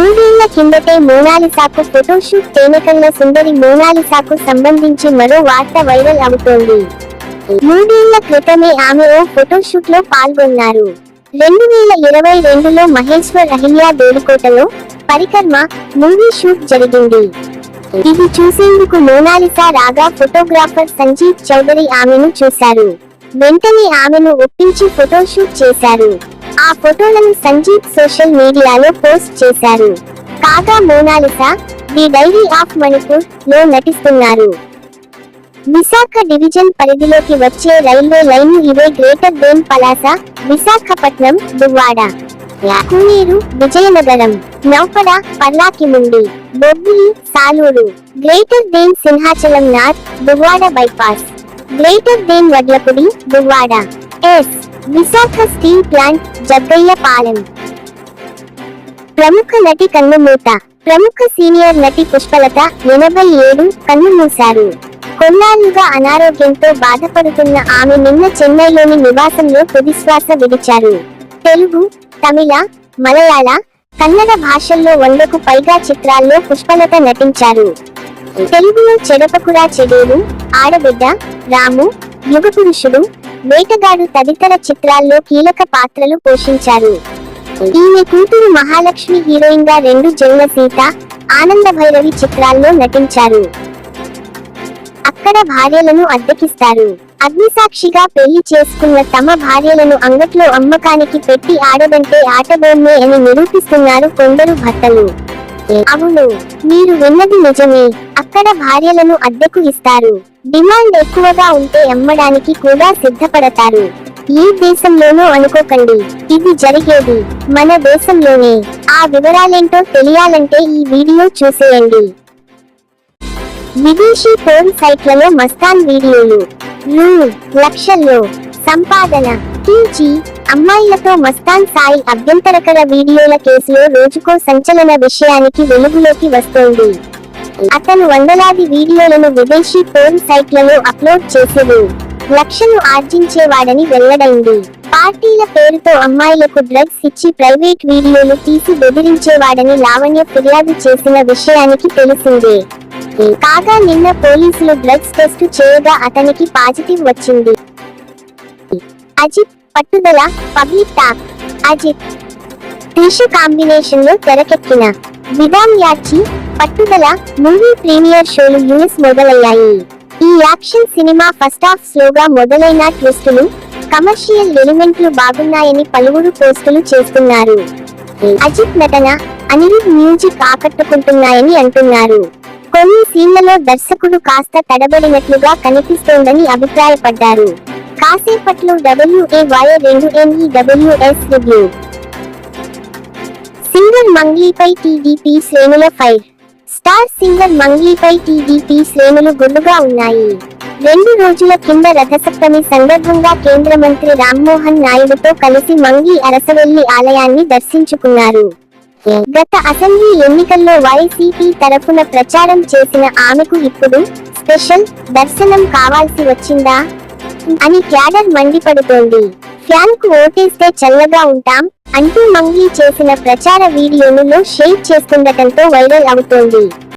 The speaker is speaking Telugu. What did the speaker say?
మూడేళ్ళ కిందటే మోనాలిసాకు ఫోటోషూట్ తేనెకల్ల సుందరి మోనాలిసాకు సంబంధించి మరో వార్త వైరల్ అవుతోంది. మూడేళ్ళ క్రితమే ఆమె ఓ ఫోటోషూట్లో పాల్గొన్నారు. రెండు వేల ఇరవై రెండులో మహేశ్వర్ అహిల్యా దేవికోటలో పరికర్మ మూవీ షూట్ జరిగింది. ఇది చూసేందుకు మోనాలిసా రాగా ఫోటోగ్రాఫర్ సంజీవ్ చౌదరి ఆమెను చూశారు. వెంటనే ఆమెను ఒప్పించి ఫోటోషూట్ చేశారు. ఆ ఫోటోలను సంజీవ్ సోషల్ మీడియాలో పోస్ట్ చేశారు. కాగా మోనాలిసా ది డైరీ ఆఫ్ మణిపూర్లో నటిస్తున్నారు. విశాఖ డివిజన్ పరిధిలోకి వచ్చే రైల్వే లైన్ ఇవే greater than Palasa Visakhapatnam Duvvada. Kuneru Vizianagaram Naupada Paralakhemundi Bobbili Saluru greater than Simhachalam north Duvvada bypass greater than Vadlapudi Duvvada. Yes. Visakha steel plant Jaggayyapalem. ప్రముఖ నటి కన్నుమూత ప్రముఖ సీనియర్ నటి పుష్పలత ఎనభై ఏడు కన్నుమూశారు. కొన్నాళ్ళుగా అనారోగ్యంతో బాధపడుతున్న ఆమె నిన్న చెన్నైలోని నివాసంలో తుదిశ్వాస విడిచారు. తెలుగు తమిళ మలయాళ కన్నడ భాషల్లో వందకు పైగా చిత్రాల్లో పుష్పలత నటించారు. తెలుగులో చెడపకురా చెడేరు ఆడబిడ్డ రాము యుగపురుషుడు వేటగాడు తదితర చిత్రాల్లో కీలక పాత్రలు పోషించారు. ఈమె కూతురు మహాలక్ష్మి హీరోయిన్గా రెండు జన్మ సీత ఆనంద భైరవి చిత్రాల్లో నటించారు. అక్కడ భార్యలను అద్దెకిస్తారు. అగ్నిసాక్షిగా పెళ్ళి చేసుకున్న తమ భార్యలను అంగట్లో అమ్మకానికి పెట్టి ఆడదంటే ఆటబోమ్మే అని నిరూపిస్తున్నారు కొందరు భర్తలు. అవును మీరు విన్నది నిజమే. అక్కడ భార్యలను అద్దెకు ఇస్తారు. డిమాండ్ ఎక్కువగా ఉంటే అమ్మడానికి కూడా సిద్ధపడతారు. ఏ దేశంలోనూ అనుకోకండి. ఇది జరిగేది మన దేశంలోనే. ఆ వివరాలేంటో తెలియాలంటే ఈ వీడియో చూసేయండి. విదేశీ ఫోన్ సైట్లలో మస్తాన్ వీడియోలు. రూ లక్షల్లో సంపాదన. టీజీ అమ్మాయిలతో మస్తాన్ సాయి అభ్యంతరకర వీడియోల కేసులో రోజుకో సంచలన విషయానికి వెలుగులోకి వస్తోంది. అతను వందలాది వీడియోలను విదేశీ పోర్న్ సైట్లలో అప్లోడ్ చేసేది. లక్షలు ఆర్జించేవాడని వెల్లడైంది. పార్టీల పేరుతో అమ్మాయిలకు డ్రగ్స్ ఇచ్చి ప్రైవేట్ వీడియోలు తీసి బెదిరించేవాడని లావణ్య ఫిర్యాదు చేసిన విషయానికి తెలిసిందే. కాగా నిన్న పోలీసులు డ్రగ్స్ టెస్ట్ చేయగా అతనికి పాజిటివ్ వచ్చింది. అజిత్ పట్టుదల పబ్లిక్ టాక్ అజిత్. త్రిష కాంబినేషన్లో తెరకెక్కిన విధాన్ యాచి పట్టుదల మూవీ ప్రీమియర్ షోలు యూఎస్ మొదలయ్యాయి. ఈ యాక్షన్ సినిమా ఫస్ట్ హాఫ్ స్లోగా మొదలైన ట్విస్టులు కమర్షియల్ ఎలిమెంట్లు బాగున్నాయని పలువురు పోస్టులు చేస్తున్నారు. అజిత్ నటన అనిరుద్ మ్యూజిక్ ఆకట్టుకుంటున్నాయని అంటున్నారు. కొన్ని సీన్లలో దర్శకుడు కాస్త తడబడినట్లుగా కనిపిస్తోందని అభిప్రాయపడ్డారు. కాసేపట్లో డబ్ల్యూఏవై రెండు ఎన్ఈడబ్ల్యూఎస్ రివ్యూ సింగర్ మంగ్లీపై టీడీపీ శ్రేణుల ఫైర్ స్టార్ సింగర్ మంగ్లీపై టీడీపీ శ్రేణులు గుర్రుగా ఉన్నాయి. రెండు రోజుల కింద రథసప్తమి సందర్భంగా కేంద్ర మంత్రి రామ్మోహన్ నాయుడుతో కలిసి మంగి అరసవెల్లి ఆలయాన్ని దర్శించుకున్నారు. గత అసెంబ్లీ ఎన్నికల్లో వైసీపీ తరఫున ప్రచారం చేసిన ఆమెకు ఇప్పుడు స్పెషల్ దర్శనం కావాల్సి వచ్చిందా? అని క్యాడర్ మండిపడుతోంది ఫ్యాన్కు ఓటేస్తే చల్లగా ఉంటాం అంటూ మంగీ చేసిన ప్రచార వీడియోను షేర్ చేస్తుండటంతో వైరల్ అవుతోంది.